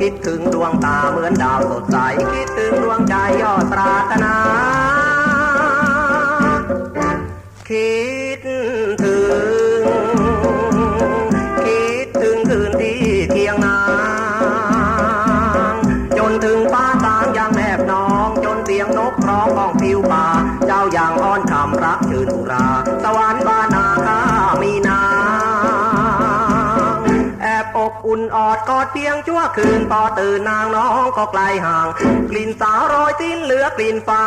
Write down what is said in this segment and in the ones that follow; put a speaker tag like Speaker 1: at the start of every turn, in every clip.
Speaker 1: คิดถึงดวงตาเหมือนดาวสดใส คิดถึงดวงใจยอดปรารถนา คิดถึง คิดถึงคืนที่เคียงนางจนถึงฟ้าสางยังแนบน้อง จนเสียงนกร้องของผิวป่า เจ้าอย่างอ้อนคำรักชื่นอุรา อุ่นออดกอดเพียงชั่วคืนพอตื่นนางน้องก็ไกลห่าง กลิ่นสาวโรยสิ้นเหลือกลิ่นฟา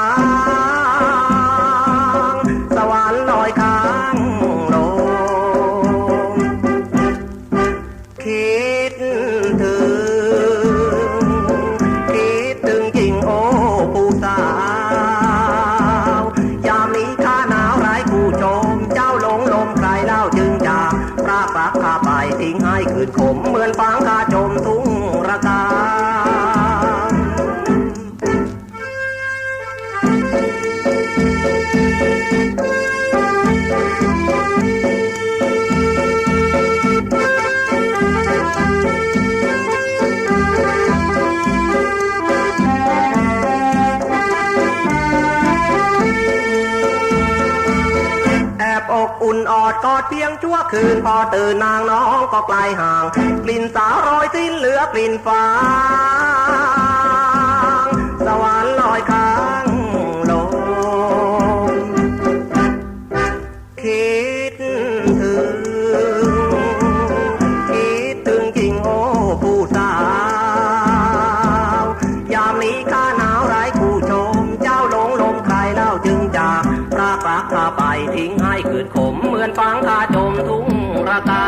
Speaker 1: ผืนผมเหมือน อบอุ่นออดกอดเพียงชั่วคืน พอตื่นนางน้องก็ไกลห่าง กลิ่นสาวโรยสิ้นเหลือกลิ่นฟางสวรรค์ลอยค้างลงคิดถึง คิดถึงจริงโอ้ผู้สาว ยามนี้ข้าหนาวไร้ผู้ชม เจ้าหลงลมใครเล่าจึงจากพรากรักข้าไปทิ้ง ดขมเหมือนฟางคาจมทุ่งระกา